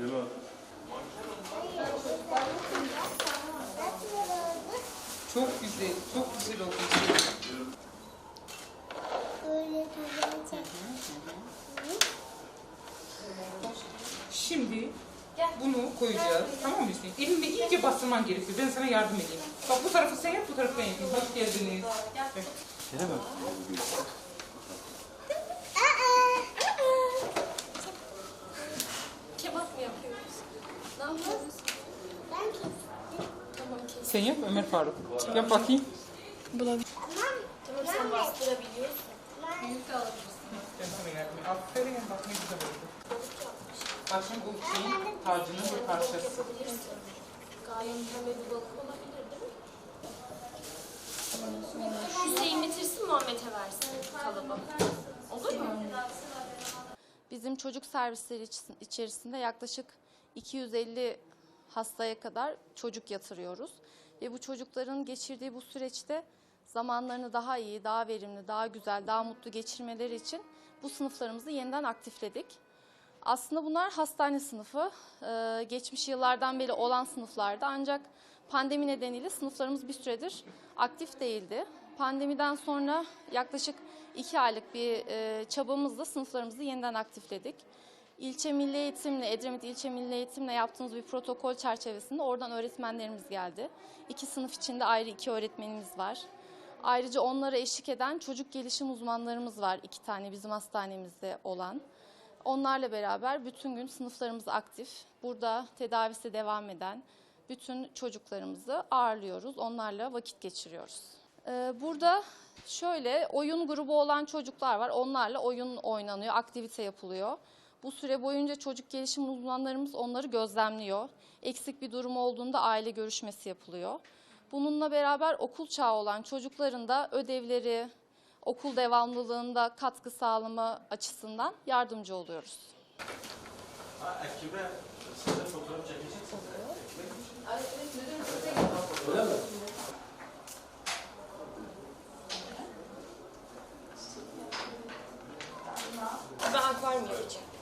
Yılan. Çok güzel, çok güzel oldu. Şimdi bunu koyacağız. Tamam mı Hüseyin? Elinde iyice bastırman gerekiyor. Ben sana yardım edeyim. Bak bu tarafı sen yap, bu tarafı ben yapayım. Hoş geldiniz. Bak. Kebap mı yapıyoruz? Ne yapıyoruz? Tamam kes. Sen yap Ömer Faruk. Yap bakayım. Tamam sen bastırabiliyorsun. Büyük de alabilirsin. Aferin bak ne güzel oldu. Bak şimdi bu şeyin tacının bir parçası. Gayet mükemmel bir balık olabilir değil mi? Hüseyin bitirsin Muhammed'e versin kalıbı. Olur mu? Bizim çocuk servisleri içerisinde yaklaşık 250 hastaya kadar çocuk yatırıyoruz. Ve bu çocukların geçirdiği bu süreçte zamanlarını daha iyi, daha verimli, daha güzel, daha mutlu geçirmeleri için bu sınıflarımızı yeniden aktifledik. Aslında bunlar hastane sınıfı. Ee, geçmiş yıllardan beri olan sınıflarda ancak pandemi nedeniyle sınıflarımız bir süredir aktif değildi. Pandemiden sonra yaklaşık iki aylık bir e, çabamızla sınıflarımızı yeniden aktifledik. İlçe Milli Eğitim'le, Edremit İlçe Milli Eğitim'le yaptığımız bir protokol çerçevesinde oradan öğretmenlerimiz geldi. İki sınıf içinde ayrı iki öğretmenimiz var. Ayrıca onlara eşlik eden çocuk gelişim uzmanlarımız var. iki tane bizim hastanemizde olan. Onlarla beraber bütün gün sınıflarımız aktif. Burada tedavisi devam eden bütün çocuklarımızı ağırlıyoruz. Onlarla vakit geçiriyoruz. Ee, Burada şöyle oyun grubu olan çocuklar var. Onlarla oyun oynanıyor, aktivite yapılıyor. Bu süre boyunca çocuk gelişim uzmanlarımız onları gözlemliyor. Eksik bir durum olduğunda aile görüşmesi yapılıyor. Bununla beraber okul çağı olan çocukların da ödevleri, okul devamlılığında katkı sağlama açısından yardımcı oluyoruz. Ekibe size fotoğraf çekeceksiniz. Ben akvaryum yapacağım.